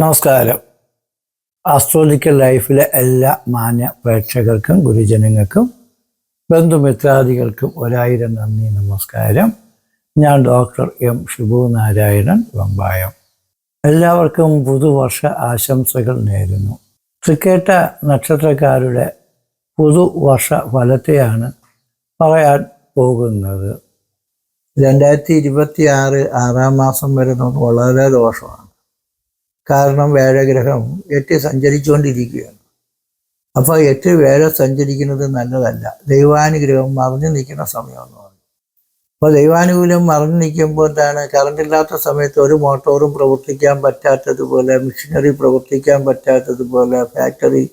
നമസ്കാരം. ആസ്ട്രോളിക്കൽ ലൈഫിലെ എല്ലാ മാന്യ പ്രേക്ഷകർക്കും ഗുരുജനങ്ങൾക്കും ബന്ധുമിത്രാദികൾക്കും ഒരായിരം നന്ദി നമസ്കാരം. ഞാൻ ഡോക്ടർ എം ഷിബു നാരായണൻ വമ്പായം. എല്ലാവർക്കും പുതുവർഷ ആശംസകൾ നേരുന്നു. തൃക്കേട്ട നക്ഷത്രക്കാരുടെ പുതുവർഷ ഫലത്തെയാണ് പറയാൻ പോകുന്നത്. രണ്ടായിരത്തി ഇരുപത്തി ആറ് ആറാം മാസം വരുന്നത് വളരെ ദോഷമാണ്. കാരണം വേഴഗ്രഹം എട്ട് സഞ്ചരിച്ചുകൊണ്ടിരിക്കുകയാണ്. അപ്പോൾ എട്ട് വേഴ സഞ്ചരിക്കുന്നത് നല്ലതല്ല. ദൈവാനുഗ്രഹം മറിഞ്ഞു നിൽക്കുന്ന സമയമെന്ന് പറയും അപ്പോൾ ദൈവാനുകൂല്യം മറിഞ്ഞു നിൽക്കുമ്പോൾ എന്താണ്? കറണ്ട് ഇല്ലാത്ത സമയത്ത് ഒരു മോട്ടോറും പ്രവർത്തിക്കാൻ പറ്റാത്തതുപോലെ മെഷീനറി പ്രവർത്തിക്കാൻ പറ്റാത്തതുപോലെ ഫാക്ടറി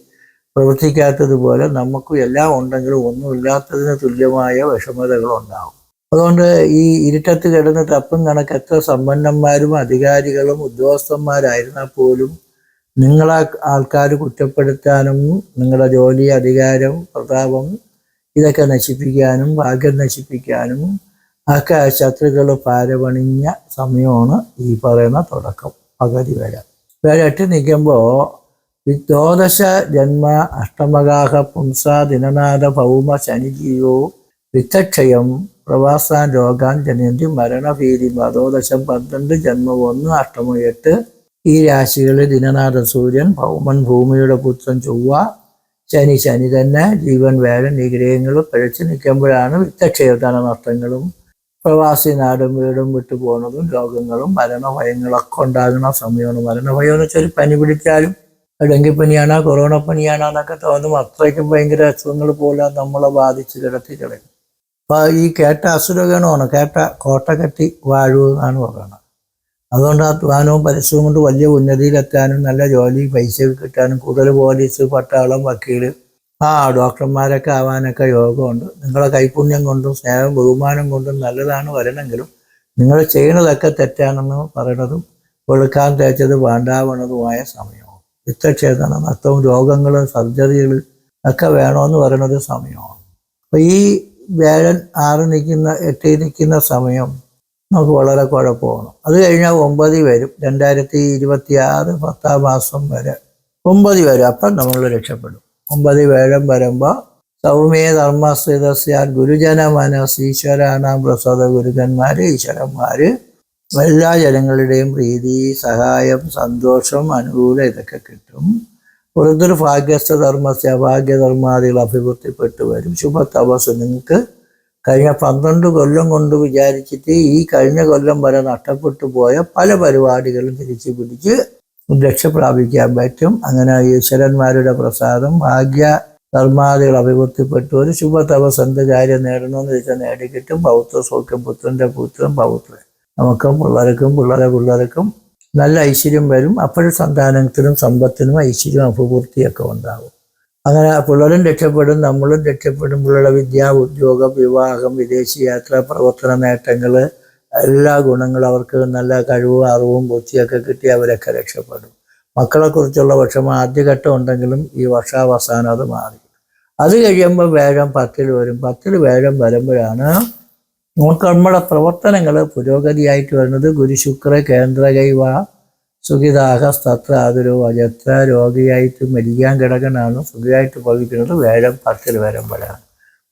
പ്രവർത്തിക്കാത്തതുപോലെ നമുക്കും എല്ലാം ഉണ്ടെങ്കിലും ഒന്നുമില്ലാത്തതിന് തുല്യമായ വിഷമതകൾ ഉണ്ടാവും അതുകൊണ്ട് ഈ ഇരുട്ടത്ത് കിടന്ന് തപ്പും കണക്ക് എത്ര സമ്പന്നന്മാരും അധികാരികളും ഉദ്യോഗസ്ഥന്മാരായിരുന്നാൽ പോലും നിങ്ങളെ ആൾക്കാർ കുറ്റപ്പെടുത്താനും നിങ്ങളുടെ ജോലി അധികാരം പ്രതാപം ഇതൊക്കെ നശിപ്പിക്കാനും ഭാഗ്യം നശിപ്പിക്കാനും ഒക്കെ ശത്രുക്കൾ പാരപണിഞ്ഞ സമയമാണ് ഈ പറയുന്ന തുടക്കം. പകുതി വേറെ എട്ട് നിൽക്കുമ്പോൾ വിദ്വാദശ ജന്മ അഷ്ടമകാഹ പുംസ ദിനനാഥ ഭൗമ ശനിജീവോ വിത്തക്ഷയം പ്രവാസാൻ രോഗാൻ ജനന്തി മരണഭീതി മതോദശം പന്ത്രണ്ട് ജന്മം ഒന്ന് അഷ്ടമം എട്ട്. ഈ രാശികളിൽ ദിനനാഥ സൂര്യൻ ഭൗമൻ ഭൂമിയുടെ പുത്രൻ ചൊവ്വ. ശനി ശനി തന്നെ ജീവൻ വേല ഈ ഗ്രഹങ്ങൾ പിഴച്ചു നിൽക്കുമ്പോഴാണ് വിത്തക്ഷയതന നഷ്ടങ്ങളും. പ്രവാസി നാടും വീടും വിട്ടു പോകുന്നതും രോഗങ്ങളും മരണഭയങ്ങളൊക്കെ ഉണ്ടാകുന്ന സമയമാണ് മരണഭയം എന്ന് വെച്ചാൽ പനി പിടിച്ചാലും ഡെങ്കിപ്പനിയാണോ കൊറോണ പനിയാണോ എന്നൊക്കെ തോന്നും അത്രയ്ക്കും ഭയങ്കര അസുഖങ്ങൾ പോലെ നമ്മളെ ബാധിച്ച് കിടത്തി കളയും. അപ്പൊ ഈ കേട്ട അസുരഗണമാണ് കേട്ട കോട്ട കെട്ടി വാഴൂ എന്നാണ് പറയുന്നത്. അതുകൊണ്ട് ആ ധ്വാനവും പരിശ്രമം കൊണ്ട് വലിയ ഉന്നതിയിലെത്താനും നല്ല ജോലി പൈസ കിട്ടാനും കൂടുതൽ പോലീസ് പട്ടാളം വക്കീൽ ആ ഡോക്ടർമാരൊക്കെ ആവാനൊക്കെ യോഗമുണ്ട്. നിങ്ങളെ കൈപുണ്യം കൊണ്ടും സ്നേഹം ബഹുമാനം കൊണ്ടും നല്ലതാണ് വരണമെങ്കിലും നിങ്ങൾ ചെയ്യുന്നതൊക്കെ തെറ്റാണെന്ന് പറയണതും വെളുക്കാൻ തേച്ചത് വേണ്ടാവണതുമായ സമയമാണ്. യുദ്ധക്ഷേത്ര നഷ്ടവും രോഗങ്ങൾ സർജറികൾ ഒക്കെ വേണമെന്ന് പറയണത് സമയമാണ്. അപ്പൊ ഈ വ്യാഴൻ ആറ് നിൽക്കുന്ന എട്ടിൽ നിൽക്കുന്ന സമയം നമുക്ക് വളരെ കുഴപ്പമാണ്. അത് കഴിഞ്ഞാൽ ഒമ്പതിൽ വരും. രണ്ടായിരത്തി ഇരുപത്തി ആറ് പത്താം മാസം വരെ ഒമ്പതിൽ വരും. അപ്പം നമ്മൾ രക്ഷപ്പെടും. ഒമ്പതിൽ വേഴം വരുമ്പോൾ സൗമ്യ ധർമ്മസ്ഥിതസ്യാൻ ഗുരുജന മനസ് ഈശ്വരാനാം പ്രസാദ ഗുരുജന്മാർ ഈശ്വരന്മാർ എല്ലാ ജനങ്ങളുടെയും പ്രീതി സഹായം സന്തോഷം അനുകൂലം ഇതൊക്കെ കിട്ടും. വൃദ്ധർ ഭാഗ്യസ്ഥ ധർമ്മസ്യ ഭാഗ്യധർമാദികൾ അഭിവൃദ്ധിപ്പെട്ട് വരും. ശുഭ തപസ് നിങ്ങൾക്ക് കഴിഞ്ഞ പന്ത്രണ്ട് കൊല്ലം കൊണ്ട് വിചാരിച്ചിട്ട് ഈ കഴിഞ്ഞ കൊല്ലം വരെ നഷ്ടപ്പെട്ടു പോയ പല പരിപാടികളും തിരിച്ചു പിടിച്ച് രക്ഷ പ്രാപിക്കാൻ പറ്റും. അങ്ങനെ ഈശ്വരന്മാരുടെ പ്രസാദം ഭാഗ്യ ധർമാദികൾ അഭിവൃദ്ധിപ്പെട്ടു ഒരു ശുഭ തപസ് എന്ത് കാര്യം നേടണമെന്ന് വെച്ചാൽ നേടിക്കിട്ടും. പൗത്ര സൗഖ്യം പുത്രന്റെ പുത്രൻ പൗത്രൻ. നമുക്കും പിള്ളേർക്കും പിള്ളേരെ പിള്ളേർക്കും നല്ല ഐശ്വര്യം വരും. അപ്പോഴും സന്താനത്തിനും സമ്പത്തിനും ഐശ്വര്യം അഭിവൃദ്ധിയൊക്കെ ഉണ്ടാകും അങ്ങനെ പിള്ളേരും രക്ഷപ്പെടും നമ്മളും രക്ഷപ്പെടും. പിള്ളേരുടെ വിദ്യ ഉദ്യോഗം വിവാഹം വിദേശയാത്ര പ്രവർത്തന നേട്ടങ്ങൾ എല്ലാ ഗുണങ്ങളും അവർക്ക് നല്ല കഴിവും അറിവും ബുദ്ധിയൊക്കെ കിട്ടി അവരൊക്കെ രക്ഷപ്പെടും. മക്കളെക്കുറിച്ചുള്ള വിഷമം ആദ്യഘട്ടം ഉണ്ടെങ്കിലും ഈ വർഷാവസാനം അത് മാറി. അത് കഴിയുമ്പോൾ വേഴം പത്തിൽ വരും. പത്തിൽ വേഴം വരുമ്പോഴാണ് നമ്മുടെ പ്രവർത്തനങ്ങൾ പുരോഗതിയായിട്ട് വരുന്നത് ഗുരുശുക്ര കേന്ദ്രകൈവ സുഖിതാഹ സ്തത്ര ആതുരോ അജത്ര രോഗിയായിട്ട് മരിക്കാൻ കിടക്കണാണ്. സുഖിയായിട്ട് ഭവിക്കുന്നത് വേഴം പത്തിൽ വരുമ്പോഴാണ്.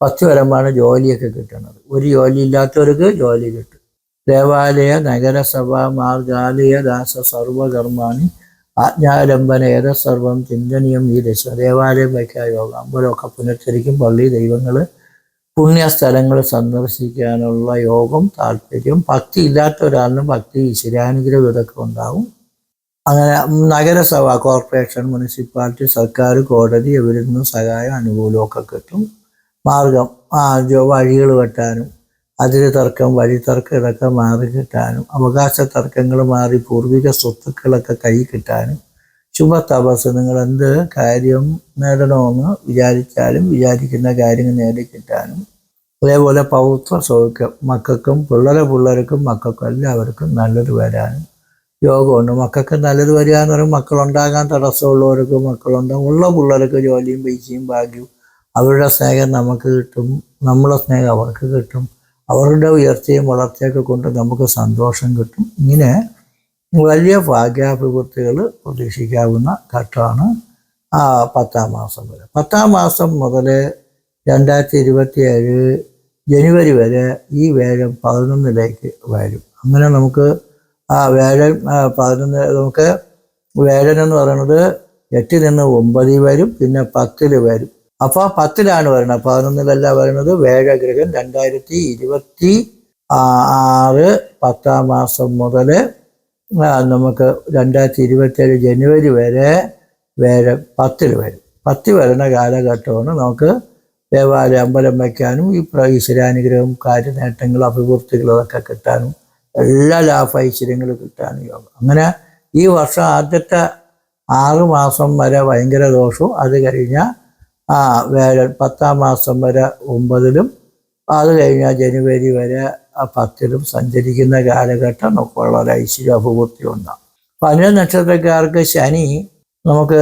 പത്ത് വരുമ്പോഴാണ് ജോലിയൊക്കെ കിട്ടുന്നത്. ഒരു ജോലി ഇല്ലാത്തവർക്ക് ജോലി കിട്ടും. ദേവാലയ നഗരസഭ മാർഗാലയ ദാസ സർവകർമാണി ആജ്ഞാലംബന ഏത സർവം ചിന്തനീയം ഈ ദശ ദേവാലയം വയ്ക്കാൻ യോഗം. അമ്പലമൊക്കെ പുനഃച്ചരിക്കും പള്ളി ദൈവങ്ങൾ പുണ്യസ്ഥലങ്ങൾ സന്ദർശിക്കാനുള്ള യോഗം താല്പര്യം ഭക്തി ഇല്ലാത്ത ഒരാളിനും ഭക്തി ഈശ്വരാനുഗ്രഹം ഇതൊക്കെ ഉണ്ടാവും. അങ്ങനെ നഗരസഭ കോർപ്പറേഷൻ മുനിസിപ്പാലിറ്റി സർക്കാർ കോടതി ഇവരിൽ നിന്നും സഹായം അനുകൂലമൊക്കെ കിട്ടും. മാർഗം വഴികൾ വെട്ടാനും അതിര് തർക്കം വഴി തർക്കം ഇതൊക്കെ മാറി കിട്ടാനും അവകാശ തർക്കങ്ങൾ മാറി പൂർവിക സ്വത്തുക്കളൊക്കെ കൈ കിട്ടാനും ശുഭ തപസ് നിങ്ങൾ എന്ത് കാര്യം നേടണമെന്ന് വിചാരിച്ചാലും വിചാരിക്കുന്ന കാര്യങ്ങൾ നേടിക്കിട്ടാനും അതേപോലെ പൗത്ര സൗഖ്യം മക്കൾക്കും പിള്ളേരെ പിള്ളേർക്കും മക്കൾക്കും എല്ലാവർക്കും നല്ലത് വരാനും. യോഗമുണ്ട് മക്കൾക്ക് നല്ലത് വരിക എന്ന് പറയുമ്പോൾ മക്കളുണ്ടാകാൻ തടസ്സമുള്ളവർക്ക് മക്കളുണ്ടാകും ഉള്ള പിള്ളേർക്ക് ജോലിയും പൈസയും ഭാഗ്യവും അവരുടെ സ്നേഹം നമുക്ക് കിട്ടും. നമ്മളെ സ്നേഹം അവർക്ക് കിട്ടും. അവരുടെ ഉയർച്ചയും വളർച്ചയൊക്കെ കൊണ്ട് നമുക്ക് സന്തോഷം കിട്ടും. ഇങ്ങനെ വലിയ ഭാഗ്യാഭിവൃത്തികൾ പ്രതീക്ഷിക്കാവുന്ന ഘട്ടമാണ് ആ പത്താം മാസം വരെ. പത്താം മാസം മുതൽ രണ്ടായിരത്തി ഇരുപത്തി ഏഴ് ജനുവരി വരെ ഈ വേഴം പതിനൊന്നിലേക്ക് വരും. അങ്ങനെ നമുക്ക് ആ വേഴൻ ആ, പതിനൊന്ന് നമുക്ക് വേഴൻ എന്ന് പറയുന്നത് എട്ടിൽ നിന്ന് ഒമ്പതിൽ വരും പിന്നെ പത്തിൽ വരും. അപ്പോൾ പത്തിലാണ് വരുന്നത് പതിനൊന്നിലല്ല വരുന്നത് വേഴഗ്രഹം രണ്ടായിരത്തി ഇരുപത്തി ആറ് പത്താം മാസം മുതൽ നമുക്ക് രണ്ടായിരത്തി ഇരുപത്തേഴ് ജനുവരി വരെ വേറെ പത്തിൽ വരും. പത്തിൽ വരുന്ന കാലഘട്ടമാണ് നമുക്ക് ദേവാലയ അമ്പലം വയ്ക്കാനും ഈ ഈശ്വരാനുഗ്രഹം കാര്യനേട്ടങ്ങളും അഭിവൃദ്ധികളും ഒക്കെ കിട്ടാനും എല്ലാ ലാഭ ഐശ്വര്യങ്ങളും കിട്ടാനും യോഗം. അങ്ങനെ ഈ വർഷം ആദ്യത്തെ ആറ് മാസം വരെ ഭയങ്കര ദോഷവും അത് കഴിഞ്ഞാൽ ആ വേറെ പത്താം മാസം വരെ ഒമ്പതിലും അത് കഴിഞ്ഞാൽ ജനുവരി വരെ ആ പത്തിലും സഞ്ചരിക്കുന്ന കാലഘട്ടം നമുക്ക് വളരെ ഐശ്വര്യ അഭിവൃദ്ധി ഉണ്ടാകും പതിനൊന്ന് നക്ഷത്രക്കാർക്ക് ശനി നമുക്ക്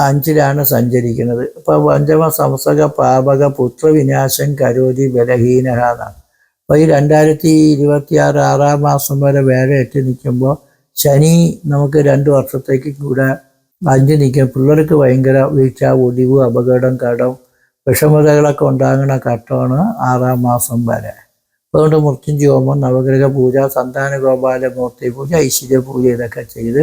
അഞ്ചിലാണ് സഞ്ചരിക്കുന്നത്. ഇപ്പൊ പഞ്ചമ സംസക പാപക പുത്രവിനാശം കരോതി ബലഹീനഹ എന്നാണ് അപ്പൊ ഈ രണ്ടായിരത്തി ഇരുപത്തി ആറ് ആറാം മാസം വരെ വേറെ എത്തി നിൽക്കുമ്പോൾ ശനി നമുക്ക് രണ്ട് വർഷത്തേക്ക് കൂടെ അഞ്ച് നിൽക്കും. പിള്ളേർക്ക് ഭയങ്കര വീഴ്ച ഒടിവ് അപകടം കടം വിഷമതകളൊക്കെ ഉണ്ടാകുന്ന ഘട്ടമാണ് ആറാം മാസം വരെ. അതുകൊണ്ട് മൃത്യുഞ്ജയ ഹോമം നവഗ്രഹ പൂജ സന്താന ഗോപാല മൂർത്തി പൂജ ഐശ്വര്യ പൂജ ഇതൊക്കെ ചെയ്ത്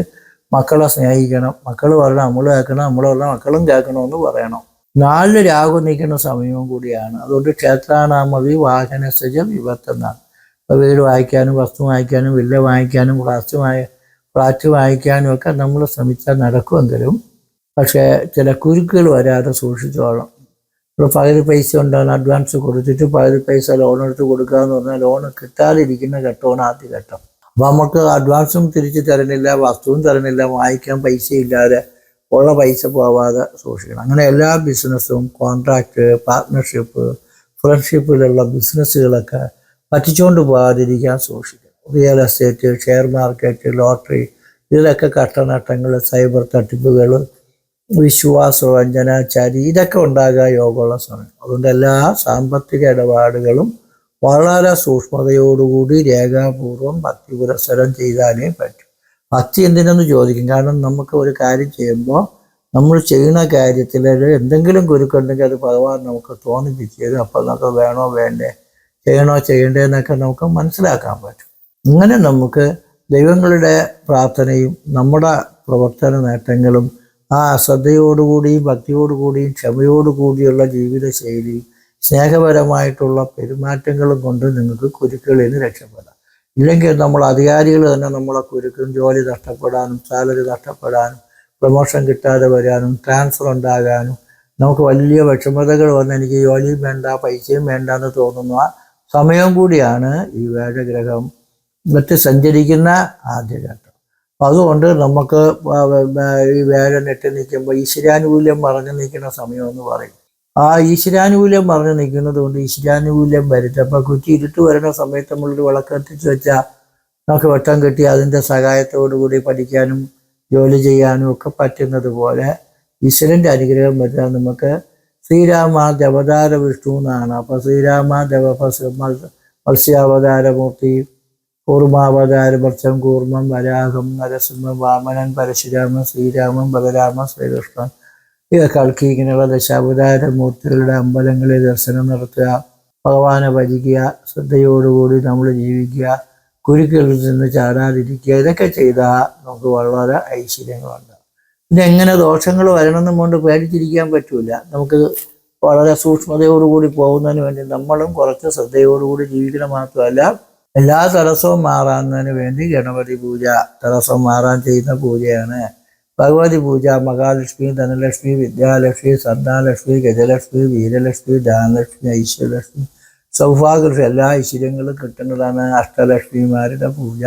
മക്കളെ സ്നേഹിക്കണം. മക്കൾ പറഞ്ഞാൽ നമ്മൾ കേൾക്കണം നമ്മൾ പറഞ്ഞാൽ മക്കളും കേൾക്കണമെന്ന് പറയണം. നാല് രാഹു നിൽക്കുന്ന സമയവും കൂടിയാണ്. അതുകൊണ്ട് ക്ഷേത്രാനാമതി വാഹനസജ വിപത്തെന്നാണ് ഇപ്പോൾ വീട് വാങ്ങിക്കാനും വസ്തു വാങ്ങിക്കാനും വില്ല വാങ്ങിക്കാനും ഫ്ലാറ്റ് വാങ്ങി ഫ്ലാറ്റ് വാങ്ങിക്കാനും ഒക്കെ നമ്മൾ ശ്രമിച്ചാൽ നടക്കുമെങ്കിലും പക്ഷേ ചില കുരുക്കുകൾ വരാതെ സൂക്ഷിച്ചോളണം. ഇപ്പോൾ പകുതി പൈസ ഉണ്ടാകുന്ന അഡ്വാൻസ് കൊടുത്തിട്ട് പകുതി പൈസ ലോൺ എടുത്ത് കൊടുക്കുക എന്ന് പറഞ്ഞാൽ ലോൺ കിട്ടാതിരിക്കുന്ന ഘട്ടമാണ് ആദ്യ ഘട്ടം. അപ്പോൾ നമുക്ക് അഡ്വാൻസും തിരിച്ച് തരണില്ല വസ്തുവും തരണില്ല വാങ്ങിക്കാൻ പൈസ ഇല്ലാതെ ഉള്ള പൈസ പോവാതെ സൂക്ഷിക്കണം. അങ്ങനെ എല്ലാ ബിസിനസ്സും കോൺട്രാക്റ്റ് പാർട്ട്ണർഷിപ്പ് ഫ്രണ്ട്ഷിപ്പിലുള്ള ബിസിനസ്സുകളൊക്കെ പറ്റിച്ചുകൊണ്ട് പോകാതിരിക്കാൻ സൂക്ഷിക്കണം. Real estate share market lottery ഇതിലൊക്കെ കട്ടനട്ടങ്ങൾ സൈബർ തട്ടിപ്പുകൾ വിശ്വാസവഞ്ചന ചരി ഇതൊക്കെ ഉണ്ടാകുക യോഗമുള്ള സമയം. അതുകൊണ്ട് എല്ലാ സാമ്പത്തിക ഇടപാടുകളും വളരെ സൂക്ഷ്മതയോടുകൂടി രേഖാപൂർവം ഭക്തി പുരസ്സരം ചെയ്താലേ പറ്റും. ഭക്തി എന്തിനെന്ന് ചോദിക്കും. കാരണം നമുക്ക് ഒരു കാര്യം ചെയ്യുമ്പോൾ നമ്മൾ ചെയ്യുന്ന കാര്യത്തിൽ എന്തെങ്കിലും കുരുക്കുണ്ടെങ്കിൽ അത് ഭഗവാൻ നമുക്ക് തോന്നിപ്പിച്ച് തരും അപ്പോൾ നമുക്ക് വേണോ വേണ്ടേ ചെയ്യണോ ചെയ്യണ്ടേ എന്നൊക്കെ നമുക്ക് മനസ്സിലാക്കാൻ പറ്റും. അങ്ങനെ നമുക്ക് ദൈവങ്ങളുടെ പ്രാർത്ഥനയും നമ്മുടെ പ്രവർത്തന നേട്ടങ്ങളും ആ ശ്രദ്ധയോടുകൂടിയും ഭക്തിയോടുകൂടിയും ക്ഷമയോടുകൂടിയുള്ള ജീവിതശൈലിയും സ്നേഹപരമായിട്ടുള്ള പെരുമാറ്റങ്ങളും കൊണ്ട് നിങ്ങൾക്ക് കുരുക്കളിൽ നിന്ന് രക്ഷപ്പെടാം. ഇല്ലെങ്കിൽ നമ്മൾ അധികാരികൾ തന്നെ നമ്മളെ കുരുക്കും ജോലി നഷ്ടപ്പെടാനും സാലറി നഷ്ടപ്പെടാനും പ്രൊമോഷൻ കിട്ടാതെ വരാനും ട്രാൻസ്ഫർ ഉണ്ടാകാനും നമുക്ക് വലിയ വിഷമതകൾ വന്ന് എനിക്ക് ജോലിയും വേണ്ട പൈസയും വേണ്ട എന്ന് തോന്നുന്ന സമയം കൂടിയാണ് ഈ വേഴഗ്രഹം മറ്റ് സഞ്ചരിക്കുന്ന ആദ്യഘട്ടം അതുകൊണ്ട് നമുക്ക് ഈ നെറ്റ് നിൽക്കുമ്പോൾ ഈശ്വരാനുകൂല്യം പറഞ്ഞു നിൽക്കുന്ന സമയമെന്ന് പറയും. ആ ഈശ്വരാനുകൂല്യം പറഞ്ഞു നിൽക്കുന്നത് കൊണ്ട് ഈശ്വരാനുകൂല്യം വരുത്തും. അപ്പം കുറ്റി ഇരുട്ട് വരുന്ന സമയത്ത് നമ്മളൊരു വിളക്ക് എത്തിച്ചു വെച്ചാൽ നമുക്ക് വെട്ടം കിട്ടി അതിന്റെ കൂടി പഠിക്കാനും ജോലി ചെയ്യാനും ഒക്കെ പറ്റുന്നത് പോലെ ഈശ്വരന്റെ അനുഗ്രഹം വരുത്താൻ നമുക്ക് ശ്രീരാമ ദേവതാര വിഷ്ണു എന്നാണ്. അപ്പം ശ്രീരാമ ദേവ മത്സ്യാവതാരമൂർത്തി കൂർമാവതാര ഭർച്ചം കൂർമ്മം വരാഹം നരസിംഹം വാമനൻ പരശുരാമൻ ശ്രീരാമൻ ബലരാമൻ ശ്രീകൃഷ്ണൻ. ഇതൊക്കെ കൽക്കി ഇങ്ങനെയുള്ള ദശാവതാര മൂർത്തികളുടെ അമ്പലങ്ങളിൽ ദർശനം നടത്തുക ഭഗവാനെ ഭജിക്കുക ശ്രദ്ധയോടുകൂടി നമ്മൾ ജീവിക്കുക കുരുക്കളിൽ നിന്ന് ചാടാതിരിക്കുക ഇതൊക്കെ ചെയ്താൽ നമുക്ക് വളരെ ഐശ്വര്യങ്ങളുണ്ട്. പിന്നെ എങ്ങനെ ദോഷങ്ങൾ വരണമെന്നും കൊണ്ട് പേടിച്ചിരിക്കാൻ പറ്റൂല. നമുക്ക് വളരെ സൂക്ഷ്മതയോടുകൂടി പോകുന്നതിന് വേണ്ടി നമ്മളും കുറച്ച് ശ്രദ്ധയോടുകൂടി ജീവിക്കണം മാത്രമല്ല എല്ലാ തടസ്സവും മാറാവുന്നതിന് വേണ്ടി ഗണപതി പൂജ തടസ്സം മാറാൻ ചെയ്യുന്ന പൂജയാണ്. ഭഗവതി പൂജ മഹാലക്ഷ്മി ധനലക്ഷ്മി വിദ്യാലക്ഷ്മി സന്താലക്ഷ്മി ഗജലക്ഷ്മി വീരലക്ഷ്മി ധനലക്ഷ്മി ഐശ്വര്യലക്ഷ്മി സൗഭാഗ്യലക്ഷ്മി എല്ലാ ഐശ്വര്യങ്ങളും കിട്ടുന്നതാണ് അഷ്ടലക്ഷ്മിമാരുടെ പൂജ.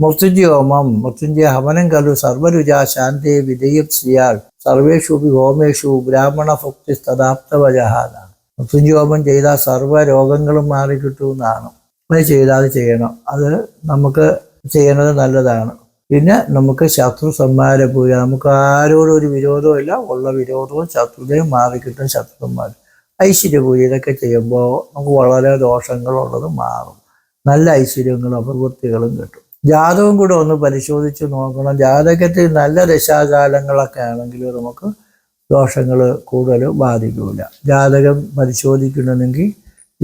മൃത്യുഞ്ജയ ഹോമം മൃത്യുഞ്ജയ ഹവനം കലു സർവരുജ ശാന്തി വിജയം ശ്രീയാൾ സർവേഷു ഹോമേഷു ബ്രാഹ്മണ ഭക്തി തഥാപ്തവജഹാനാണ് മൃത്യുഞ്ജയ ഹോമം ചെയ്താൽ സർവ രോഗങ്ങളും മാറി കിട്ടുമെന്നാണ് അത് ചെയ്താൽ ചെയ്യണം. അത് നമുക്ക് ചെയ്യുന്നത് നല്ലതാണ്. പിന്നെ നമുക്ക് ശത്രു സംഹാര പൂജ. നമുക്ക് ആരോടും ഒരു വിരോധവും ഇല്ല. ഉള്ള വിരോധവും ശത്രുതയും മാറിക്കിട്ടും ശത്രുന്മാർ ഐശ്വര്യ പൂജ ഇതൊക്കെ ചെയ്യുമ്പോൾ നമുക്ക് വളരെ ദോഷങ്ങളുള്ളത് മാറും. നല്ല ഐശ്വര്യങ്ങളും അഭിവൃദ്ധികളും കിട്ടും. ജാതകം കൂടെ ഒന്ന് പരിശോധിച്ച് നോക്കണം. ജാതകത്തിൽ നല്ല ദശാകാലങ്ങളൊക്കെ ആണെങ്കിൽ നമുക്ക് ദോഷങ്ങൾ കൂടുതൽ ബാധിക്കില്ല ജാതകം പരിശോധിക്കണമെങ്കിൽ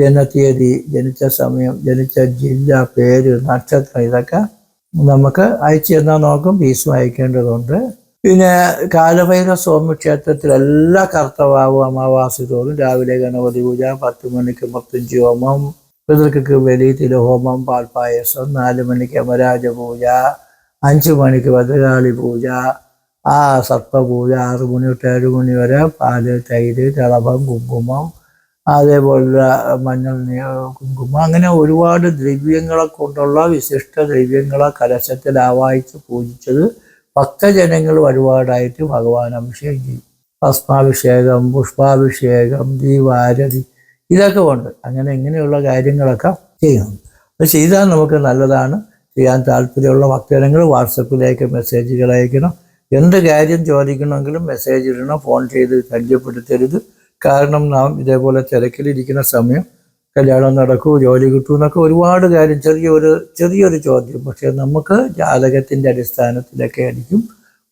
ജനതീയതി ജനിച്ച സമയം ജനിച്ച ജില്ല പേര് നക്ഷത്രം ഇതൊക്കെ നമുക്ക് അയച്ചു തന്നാൽ നോക്കും ഫീസും അയക്കേണ്ടതുണ്ട്. പിന്നെ കാലഭൈരവ സ്വാമി ക്ഷേത്രത്തിൽ എല്ലാ കർത്തവാവും അമാവാസി തോറും രാവിലെ ഗണപതി പൂജ പത്ത് മണിക്ക് മൃത്യുഞ്ചി ഹോമം പിതൃക്ക് ബലി തിരുഹോമം പാൽപ്പായസം നാല് മണിക്ക് അമരാജ പൂജ അഞ്ച് മണിക്ക് ഭദ്രകാളി പൂജ ആ സർപ്പപൂജ ആറ് മണി തൊട്ട് ഏഴ് മണി വരെ പാൽ തൈര് തിളഭം കുങ്കുമം അതേപോലെ മഞ്ഞൾ കുങ്കുമം. അങ്ങനെ ഒരുപാട് ദ്രവ്യങ്ങളെ കൊണ്ടുള്ള വിശിഷ്ട ദ്രവ്യങ്ങളെ കലശത്തിൽ ആവാഹിച്ച് പൂജിച്ചത് ഭക്തജനങ്ങൾ ഒരുപാടായിട്ട് ഭഗവാൻ അഭിഷേകം ചെയ്യും ഭസ്മാഭിഷേകം പുഷ്പാഭിഷേകം ദീപാരതി ഇതൊക്കെ ഉണ്ട് അങ്ങനെ ഇങ്ങനെയുള്ള കാര്യങ്ങളൊക്കെ ചെയ്യുന്നുണ്ട് അത് ചെയ്താൽ നമുക്ക് നല്ലതാണ്. ചെയ്യാൻ താല്പര്യമുള്ള ഭക്തജനങ്ങൾ വാട്സപ്പിലേക്ക് മെസ്സേജുകൾ അയക്കണം. എന്ത് കാര്യം ചോദിക്കണമെങ്കിലും മെസ്സേജ് ഇടണം ഫോൺ ചെയ്ത് ശല്യപ്പെടുത്തരുത് കാരണം നാം ഇതേപോലെ തിരക്കിലിരിക്കുന്ന സമയം കല്യാണം നടക്കൂ ജോലി കിട്ടൂ എന്നൊക്കെ ഒരുപാട് കാര്യം ചെറിയൊരു ചെറിയൊരു ചോദ്യം. പക്ഷേ നമുക്ക് ജാതകത്തിന്റെ അടിസ്ഥാനത്തിലൊക്കെ ആയിരിക്കും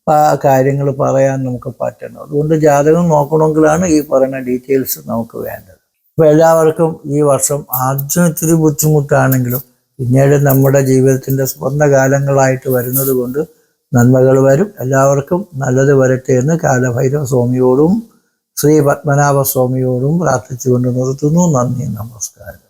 ആ കാര്യങ്ങൾ പറയാൻ നമുക്ക് പറ്റണം. അതുകൊണ്ട് ജാതകം നോക്കണമെങ്കിലാണ് ഈ പറയുന്ന ഡീറ്റെയിൽസ് നമുക്ക് വേണ്ടത്. അപ്പോൾ എല്ലാവർക്കും ഈ വർഷം ആദ്യം ഇത്തിരി ബുദ്ധിമുട്ടാണെങ്കിലും പിന്നീട് നമ്മുടെ ജീവിതത്തിന്റെ സ്വർണകാലങ്ങളായിട്ട് വരുന്നത് കൊണ്ട് നന്മകൾ വരും. എല്ലാവർക്കും നല്ലത് വരട്ടെ എന്ന് കാലഭൈരവ സ്വാമിയോടും ശ്രീ പത്മനാഭസ്വാമിയോടും പ്രാർത്ഥിച്ചുകൊണ്ട് നിർത്തുന്നു. നന്ദി നമസ്കാരം.